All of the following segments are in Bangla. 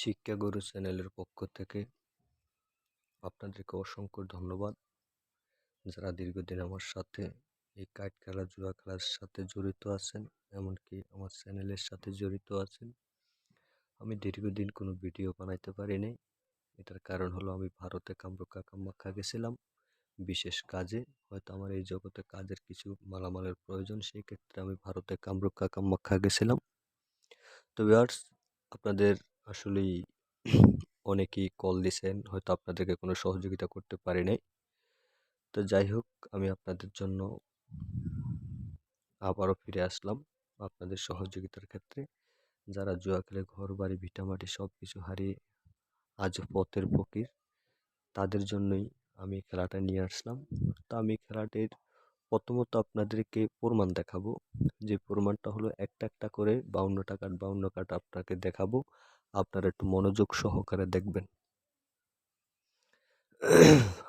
শিক্ষাগুরু চ্যানেলের পক্ষ থেকে আপনাদেরকে অসংখ্য ধন্যবাদ। যারা দীর্ঘদিন আমার সাথে এই কার্ড খেলা, জুয়া খেলার সাথে জড়িত আছেন, এমনকি আমার চ্যানেলের সাথে জড়িত আছেন, আমি দীর্ঘদিন কোনো ভিডিও বানাইতে পারিনি। এটার কারণ হলো আমি ভারতে কামরুকা কামাখ্যা গেছিলাম। বিশেষ কাজে হয়তো আমার এই জগতে কাজের কিছু মালামালের প্রয়োজন, সেই ক্ষেত্রে আমি ভারতে কামরুকা কামাখ্যা গেছিলাম। তো ভিউয়ার্স আপনাদের আসলেই অনেকেই কল দিছেন, হয়তো আপনাদেরকে কোনো সহযোগিতা করতে পারি নাই। তো যাই হোক, আমি আপনাদের জন্য আবারও ফিরে আসলাম আপনাদের সহযোগিতার ক্ষেত্রে। যারা জুয়া খেলে ঘর, বাড়ি ভিটামাটি সব কিছু হারিয়ে আজ পথের ফকির, তাদের জন্যই আমি খেলাটা নিয়ে আসলাম। তো আমি খেলাটির প্রথমত আপনাদেরকে প্রমাণ দেখাবো। যে প্রমাণটা হলো একটা একটা করে বাউন্নটা কাঠ বাউন্ন কাঠ আপনাকে দেখাবো। আপনারা একটু মনোযোগ সহকারে দেখবেন।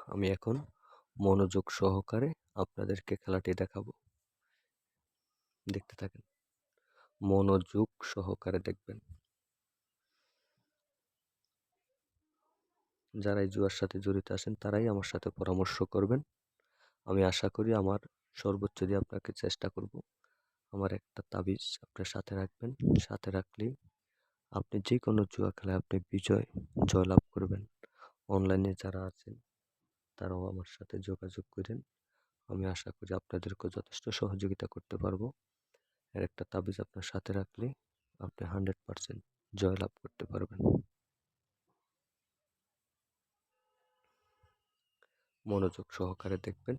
আমি এখন মনোযোগ সহকারে আপনাদেরকে খেলাটি দেখাবো। দেখতে থাকেন। মনোযোগ সহকারে দেখবেন। যারা এই জুয়ার সাথে জড়িত আছেন, তারাই আমার সাথে পরামর্শ করবেন। আমি আশা করি আমার সর্বোচ্চ দিয়ে আপনাকে চেষ্টা করব। আমার একটা তাবিজ আপনার সাথে রাখবেন। সাথে রাখলেই আপনি যে কোনো জুয়া খেলায় আপনি বিজয়, জয়লাভ করবেন। অনলাইনে যারা আছেন, তারাও আমার সাথে যোগাযোগ করেন। আমি আশা করি আপনাদেরকেও যথেষ্ট সহযোগিতা করতে পারব। এর একটা তাবিজ আপনার সাথে রাখলে আপনি হান্ড্রেড পারসেন্ট জয়লাভ করতে পারবেন। মনোযোগ সহকারে দেখবেন।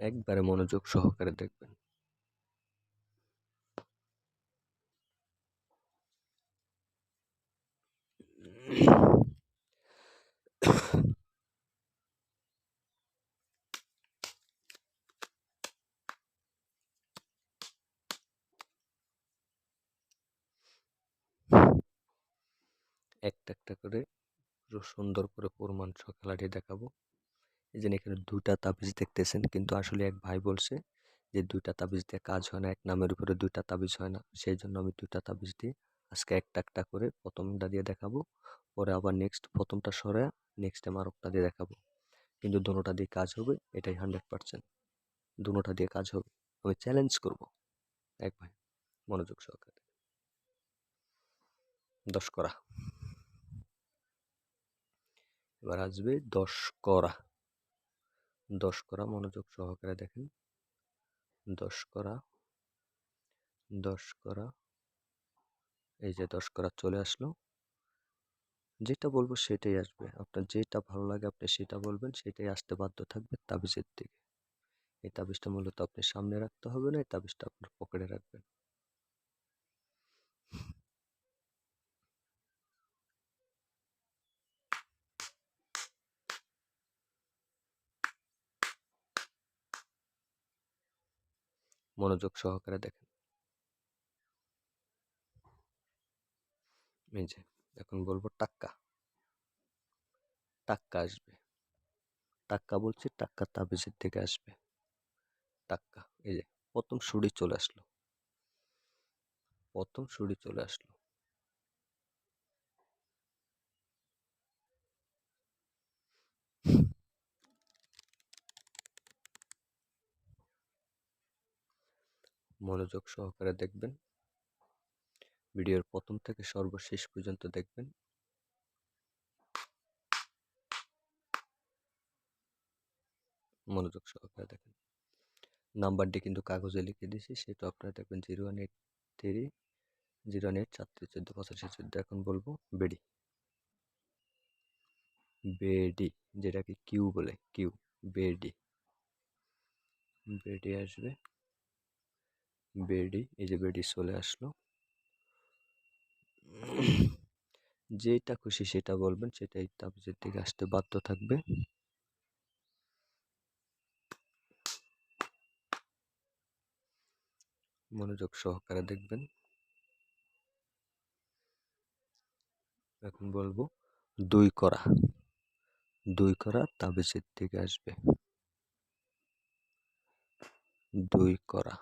একবারে মনোযোগ সহকারে দেখবেন একটা একটা করে পুরো সুন্দর করে প্রমাণ সহ খেলাটি দেখাবো। এই যে এখানে দুটা তাবিজ দেখতেছেন, কিন্তু আসলে এক ভাই বলছে যে দুইটা তাবিজ দিয়ে কাজ হয় না, এক নামের উপরে দুইটা তাবিজ হয় না। সেই জন্য আমি দুইটা তাবিজ দিয়ে আজকে একটা একটা করে প্রথমটা দিয়ে দেখাবো, পরে আবার নেক্সট প্রথমটা সরে নেক্সট টাইম আরেকটা দিয়ে দেখাবো। কিন্তু দুটোটা দিয়ে কাজ হবে, এটাই হান্ড্রেড পার্সেন্ট। দুটোটা দিয়ে কাজ হবে। আমি চ্যালেঞ্জ করব। এক ভাই, মনোযোগ সহকারে। দশ করা। এবার আসবে দশ করা। দশ করা মনোযোগ সহকারে দেখেন। দশ করা দশ করা, এই যে দশ করা চলে আসলো। যেটা বলব সেটাই আসবে। আপনার যেটা ভালো লাগে আপনি সেটা বলবেন, সেটাই আসতে বাধ্য থাকবে তাবিজের দিকে। এই তাবিজটা মূলত আপনি সামনে রাখতে হবে না, এই তাবিজটা আপনার পকেটে রাখবেন। মনোযোগ সহকারে দেখেন। এই যে, এখন বলব টাক্কা। টাক্কা আসবে। টাক্কা বলছি, টাক্কা তাবিজের থেকে আসবে। টাক্কা, এই যে, প্রথম সুড়ি চলে আসলো। প্রথম সুড়ি চলে আসলো। মনোযোগ সহকারে দেখবেন। ভিডিওর প্রথম থেকে সর্বশেষ পর্যন্ত দেখবেন। মনোযোগ সহকারে দেখেন। নাম্বারটি কিন্তু কাগজে লিখে দিয়েছি, সেটা আপনারা দেখবেন zero one eight three, zero one eight চারটি চোদ্দ পঁচাশি চোদ্দ, এখন বলব বেডি। বেডি, যেটাকে কিউ বলে, কিউ, বেডি। বেডি আসবে। বেডি, এই যে বেডি চলে আসলো। যেটা খুশি সেটা বলবেন, সেটাই তাবিজের দিকে আসতে বাধ্য থাকবে। মনোযোগ সহকারে দেখবেন। এখন বলব, দুই করা। দুই করা তাবিজের দিকে আসবে। দুই করা।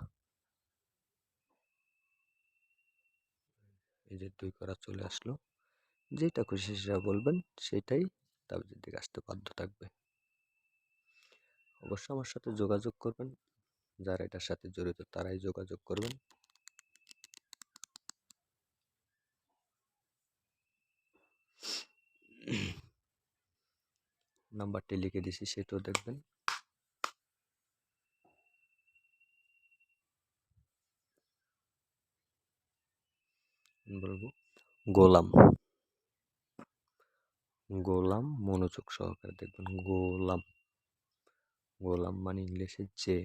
এই যে দুই করা চলে আসলো। যেটা খুশি সেটা বলবেন, সেটাই তাবিজের দিকে আসতে বাধ্য থাকবে। অবশ্যই আমার সাথে যোগাযোগ করবেন, যারা এটার সাথে জড়িত তারাই যোগাযোগ করবেন। নাম্বারটি লিখে দিছি, সেটাও দেখবেন। বলব? গোলাম। গোলাম মনোযোগ সহকারে দেখবেন গোলাম। গোলাম মানে ইংলিশে যে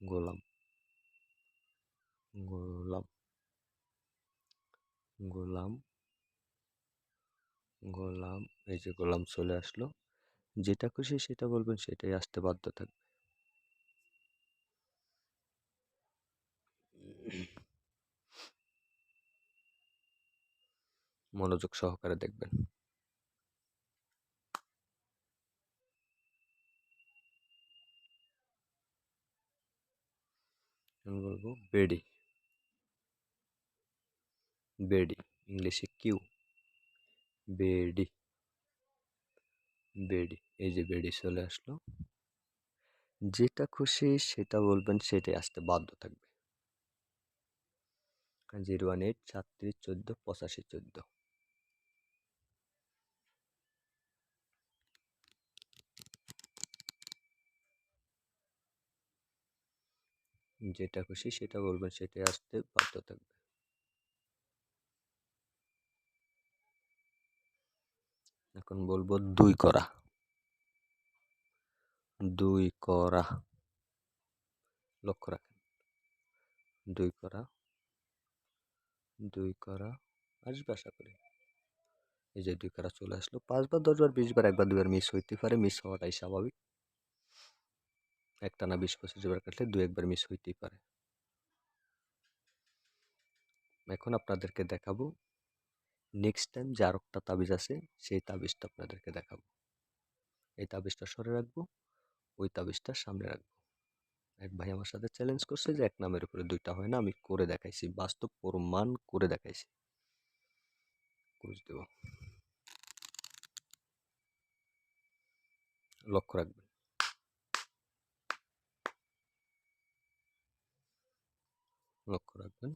গোলাম। গোলাম। গোলাম। গোলাম এই যে গোলাম চলে আসলো যেটা খুশি সেটা বলবেন সেটাই আসতে বাধ্য থাকবে। মনোযোগ সহকারে দেখবেন। আমি বলব বেডি। বেডি, ইংলিশে কিউ। বেডি। বেডি, এই যে বেডি চলে আসলো। যেটা খুশি সেটা বলবেন, সেটাই আসতে বাধ্য থাকবে। জিরো ওয়ান এইট, সাতত্রিশ, চোদ্দ, পঁচাশি, চোদ্দ। যেটা খুশি সেটা বলবেন, সেটাই আসতে বাধ্য থাকবে। এখন বলব দুই করা। দুই করা। লক্ষ্য রাখেন। দুই করা। দুই করা। আসবে আশা করি। এই যে দুই করা চলে আসলো। পাঁচবার, দশবার, বিশবার, একবার দুবার মিস হইতে পারে, মিস হওয়াটাই স্বাভাবিক। একটা না বিশ পঁচিশ বার কাটলে দু একবার মিস হইতেই পারে। এখন আপনাদেরকে দেখাবো নেক্সট টাইম যে আরেকটা তাবিজ আছে, সেই তাবিজটা আপনাদেরকে দেখাবো। এই তাবিজটা সরে রাখব, ওই তাবিজটা সামনে রাখব। এক ভাই আমার সাথে চ্যালেঞ্জ করছে যে এক নামের উপরে দুইটা হয় না, আমি করে দেখাইছি, বাস্তব প্রমাণ করে দেখাইছি। ক্রুজ দেব। লক্ষ্য রাখবেন। লক্ষ্য রাখবেন।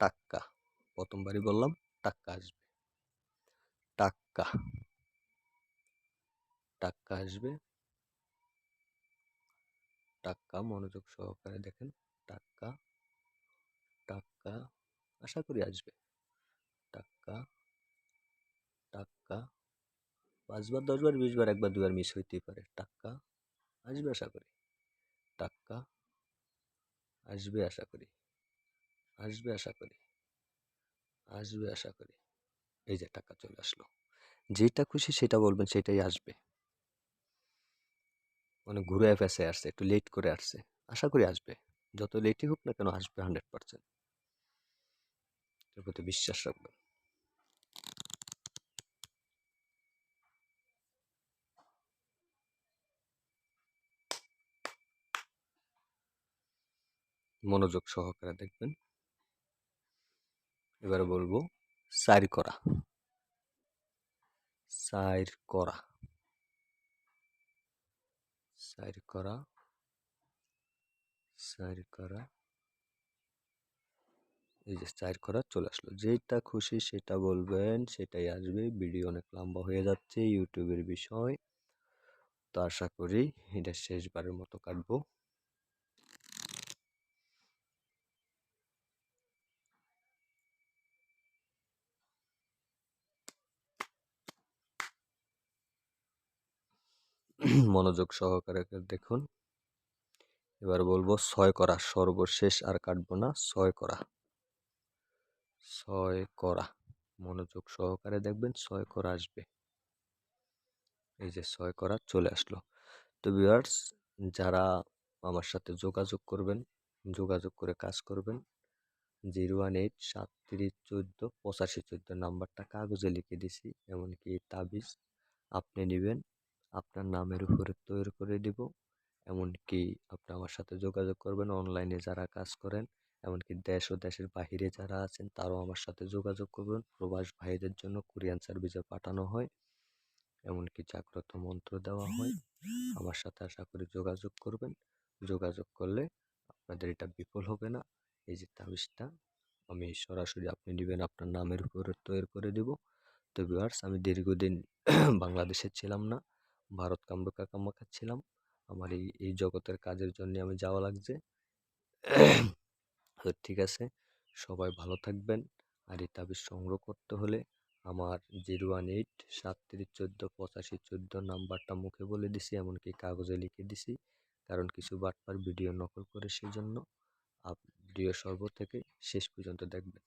টাক্কা, প্রথমবারই বললাম, টাক্কা আসবে। টাক্কা টাক্কা আসবে। টাক্কা মনোযোগ সহকারে দেখেন, টাক্কা টাক্কা, আশা করি আসবে। টাক্কা টাক্কা, পাঁচবার, দশবার, বিশবার, একবার দুবার মিস হইতেই পারে। টাক্কা আসবে আশা করি। টাক্কা? আসবে আশা করি। আসবে আশা করি। আসবে আশা করি। এই যে টাকা চলে আসলো। যেটা খুশি সেটা বলবেন, সেটাই আসবে। মানে ঘুরে ফেসে আসছে, একটু লেট করে আসছে। আশা করি আসবে। যত লেটই হোক না কেন, আসবে হান্ড্রেড পার্সেন্ট এর প্রতি বিশ্বাস রাখবেন। মনোযোগ সহকারে দেখবেন। এবারে বলব, সাইর করা। সাইর করা। সাইর করা। সাইর করা। এই যে সাইর করা চলে আসলো। যেটা খুশি সেটা বলবেন, সেটাই আসবে। ভিডিও অনেক লম্বা হয়ে যাচ্ছে ইউটিউবের বিষয়। তো আশা করি এটা শেষবারের মতো কাটবো। মনোযোগ সহকারে দেখুন। এবার বলব ছয় করা, সর্বশেষ আর কাটবো না, ছয় করা। ছয় করা, মনোযোগ সহকারে দেখবেন ছয় করা আসবে। এই যে ছয় করা চলে আসলো। তো ভিউয়ার্স যারা আমার সাথে যোগাযোগ করবেন, যোগাযোগ করে কাজ করবেন জিরো ওয়ান এইট সাতত্রিশ চোদ্দ, পঁচাশি, চোদ্দ নাম্বারটা কাগজে লিখে দিছি, এমনকি তাবিজ আপনি নেবেন। আপনার নামের উপরে তৈরি করে দিব। এমনকি আপনি আমার সাথে যোগাযোগ করবেন অনলাইনে যারা কাজ করেন, এমনকি দেশ ও দেশের বাহিরে যারা আছেন, তারাও আমার সাথে যোগাযোগ করবেন। প্রবাস ভাইদের জন্য কোরিয়ান সার্ভিসে পাঠানো হয়, এমনকি জাগ্রত মন্ত্র দেওয়া হয়। আমার সাথে আশা করি যোগাযোগ করবেন। যোগাযোগ করলে আপনাদের এটা বিফল হবে না। এই যে তাবিজটা, আমি সরাসরি আপনি নেবেন, আপনার নামের উপরে তৈরি করে দিব। তো ভিউয়ার্স আমি দীর্ঘদিন বাংলাদেশে ছিলাম না। ভারত কামরুকা কামাখ্যা ছিলাম আমার এই এই জগতের কাজের জন্য আমি যাওয়া লাগছে। তো ঠিক আছে, সবাই ভালো থাকবেন। আর এই তাবিজ সংগ্রহ করতে হলে আমার জিরো ওয়ান এইট সাতত্রিশ চোদ্দ পঁচাশি চোদ্দ নাম্বারটা মুখে বলে দিছি, এমনকি কাগজে লিখে দিছি। কারণ কিছু বাটপার ভিডিও নকল করে সেই জন্য ভিডিও সর্ব থেকে শেষ পর্যন্ত দেখবেন।